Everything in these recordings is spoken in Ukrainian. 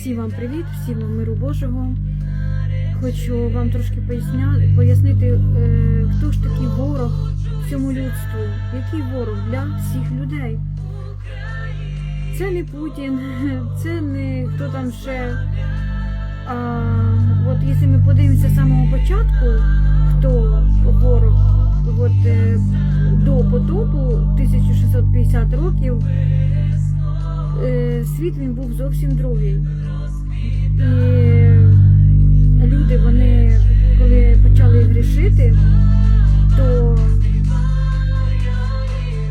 Всі вам привіт, всім вам миру Божого. Хочу вам трошки поясня... пояснити, е, хто ж такий ворог цьому людству. Який ворог для всіх людей. Це не Путін, це не хто там ще. А от якщо ми подивимося з самого початку, хто ворог, от е, до потопу 1650 років, світ він був зовсім другий. І люди, вони, коли почали грішити, то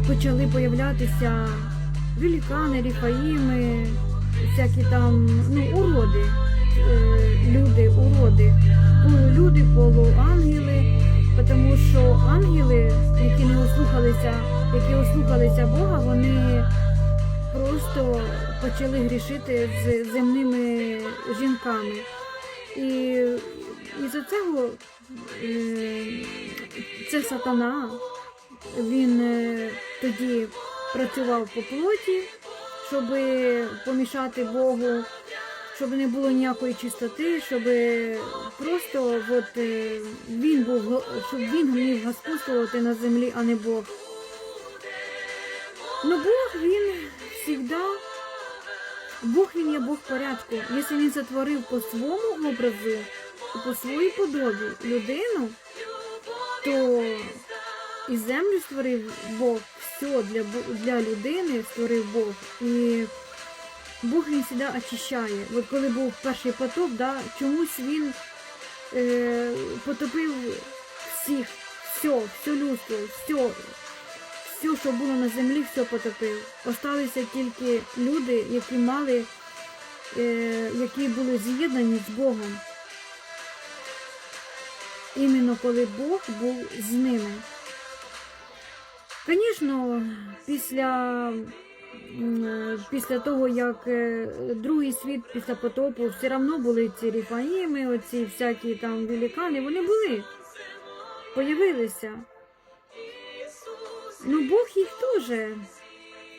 почали появлятися великани, ріфаїми, всякі там ну, уроди, е, люди, уроди, полулюди, полуангели, тому що ангели, які не ослухалися, які ослухалися Бога, вони просто почали грішити з земними жінками. І із-за цього е, це сатана, він е, тоді працював по плоті, щоб помішати Богу, щоб не було ніякої чистоти, щоб просто от, е, він був, щоб він міг господствувати на землі, а не Бог. Ну Бог він завжди, Бог він є Бог порядку. Якщо він сотворив по своєму образу, по своїй подобі людину, то і землю створив Бог, все для, для людини створив Бог. І Бог він завжди очищає. От коли був перший потоп, да, чомусь він е, потопив всіх, все, все людство, все, все, що було на землі, все потопив. Осталися тільки люди, які мали, е, які були з'єднані з Богом. Іменно коли Бог був з ними. Звісно, після, е, після того, як е, другий світ після потопу, все одно були ці ріфаїми, оці всякі там великани, вони були, появилися. Ну, Бог їх теж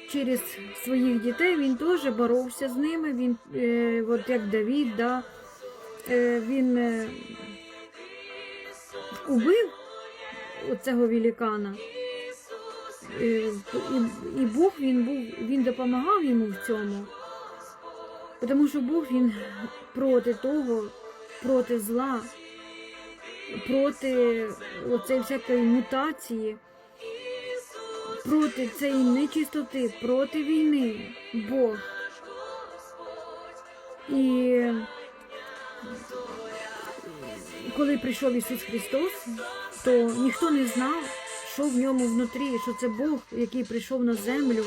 через своїх дітей він теж боровся з ними. Він, е, от як Давід, да, е, він е, убив оцього великана. Е, і, і Бог він був, він допомагав йому в цьому. Тому що Бог він проти того, проти зла, проти оцеї всякої мутації проти цієї нечистоти, проти війни Бог. І коли прийшов Ісус Христос, то ніхто не знав, що в ньому внутрі, що це Бог, який прийшов на землю,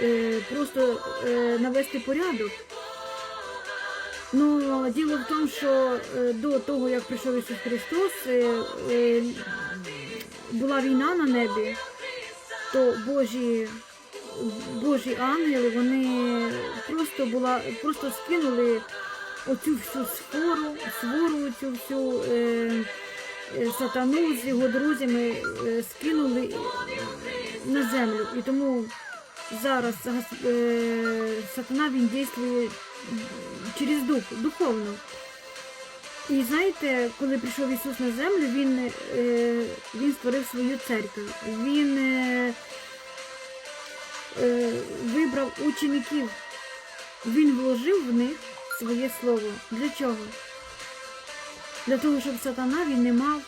е, просто е, навести порядок. Ну, діло в тому, що е, до того, як прийшов Ісус Христос, була війна на небі, то Божі, Божі ангели, вони просто була, просто скинули оцю всю сфору, свору, цю всю е, е, сатану з його друзями е, скинули на землю. І тому зараз е, сатана він дійствує через дух, духовно. І знаєте, коли прийшов Ісус на землю, Він, е, він створив свою церкву. Він е, е, вибрав учеників. Він вложив в них своє слово. Для чого? Для того, щоб сатана він не мав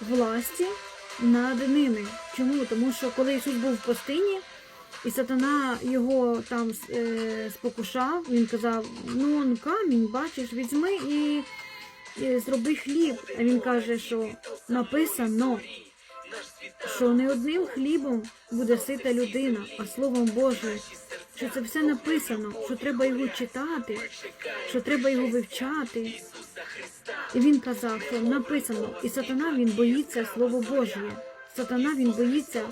власті над ними. Чому? Тому що коли Ісус був в пустині, і сатана його там спокушав, він казав, ну он камінь, бачиш, візьми і зроби хліб. А він каже, що написано, що не одним хлібом буде сита людина, а Словом Божим. Що це все написано, що треба його читати, що треба його вивчати. І він казав, що написано, і сатана він боїться Слово Божє. Сатана він боїться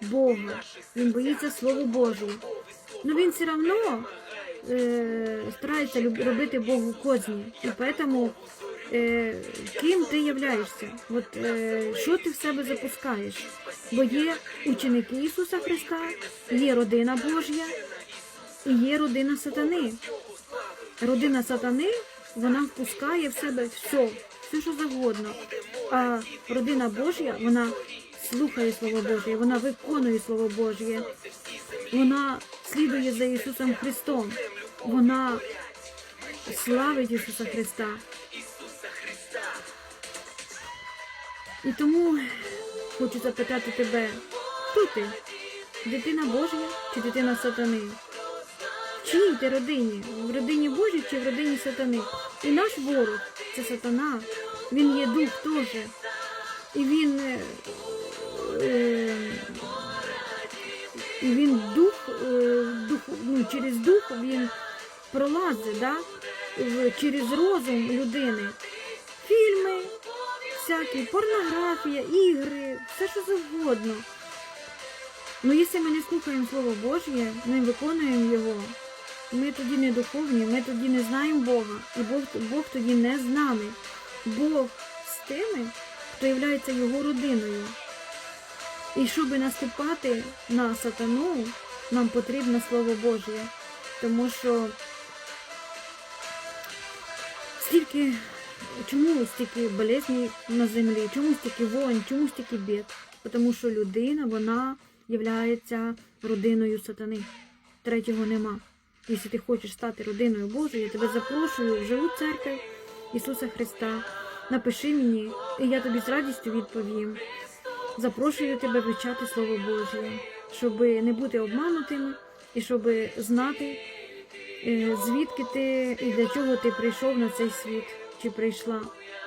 Бога, він боїться Слова Божого. Ну він все одно е, старається люб- робити Богу козні. І тому е, ким ти являєшся? От, е, що ти в себе запускаєш? Бо є ученики Ісуса Христа, є родина Божя і є родина сатани. родина сатани, вона впускає в себе все, все, що завгодно. А родина Божя, вона слухає Слово Боже, вона виконує Слово Божє, вона слідує за Ісусом Христом, вона славить Ісуса Христа. І тому хочу запитати тебе, хто ти? Дитина Божя чи дитина сатани? В чиїй ти родині? В родині Божій чи в родині сатани? І наш ворог це сатана. Він є дух теж. І він, е, е, і він дух, е, дух ну, через дух він пролазить, да? через розум людини. Фільми, всякі, порнографія, ігри, все що завгодно. Ну, якщо ми не слухаємо Слово Божє, не виконуємо його, ми тоді не духовні, ми тоді не знаємо Бога, і Бог, Бог тоді не з нами. Бог з тими, хто є його родиною. І щоб наступати на сатану, нам потрібно Слово Божє. Тому що стільки, чому стільки болезней на землі, чому стільки воїн, чому стільки бід? Тому що людина, вона є родиною сатани. Третього нема. Якщо ти хочеш стати родиною Божою, я тебе запрошую в живу церкву Ісуса Христа. Напиши мені, і я тобі з радістю відповім. Запрошую тебе вивчати Слово Боже, щоб не бути обманутим і щоб знати, звідки ти і для чого ти прийшов на цей світ чи прийшла.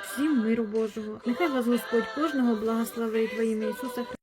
Всім миру Божого. Нехай вас Господь кожного благословить во ім'я Ісуса Христа.